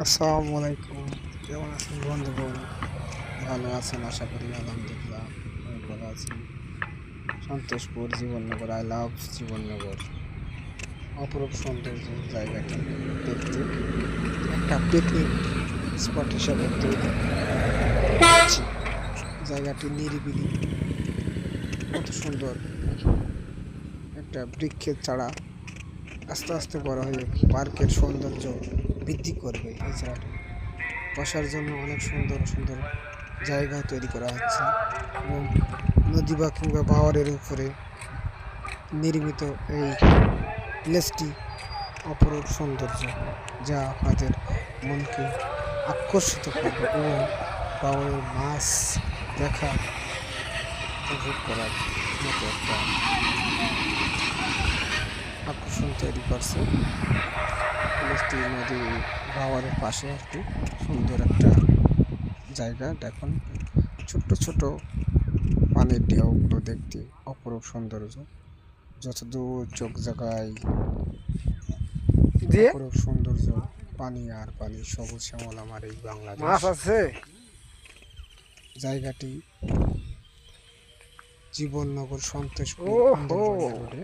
আসসালামু আলাইকুম কেমন আছেন বন্ধুগণ ভালো আছেন, আশা করি আলহামদুলিল্লাহ আমি ভালো আছি সন্তোষপুর, জীবননগর আই লাভ জীবননগর। অপরূপ সৌন্দর্য জায়গাটি দেখতে একটা পিকনিক স্পট হিসাবে জায়গাটি নিরিবিলি, কত সুন্দর। একটা বৃক্ষের চারা, আস্তে আস্তে বড় হয়ে, পার্কের সৌন্দর্য। বৃদ্ধি করবে এই জায়গাটি বসার জন্য অনেক সুন্দর সুন্দর জায়গা তৈরি করা হচ্ছে এবং নদী বা কিংবা পাহাড়ের উপরে নির্মিত এই প্লেসটি অপরূপ সৌন্দর্য যা আপনাদের মনকে আকর্ষিত করবে এবং পাহাড়ের মাছ দেখা উপভোগ করার মতো একটা আকর্ষণ তৈরি করছে। প্লেসটি নদী বাওয়ারের পাশে একটি সুন্দর একটা জায়গা। দেখুন ছোট্ট ছোট পানির ঢেউগুলো দেখতে অপরূপ সৌন্দর্য। যত দূর চোখ জায়গায় অপরূপ সৌন্দর্য পানি আর পানি সবুজ শ্যামল আমার এই বাংলাদেশ। মাছ আছে? জায়গাটি জীবননগর রোডে।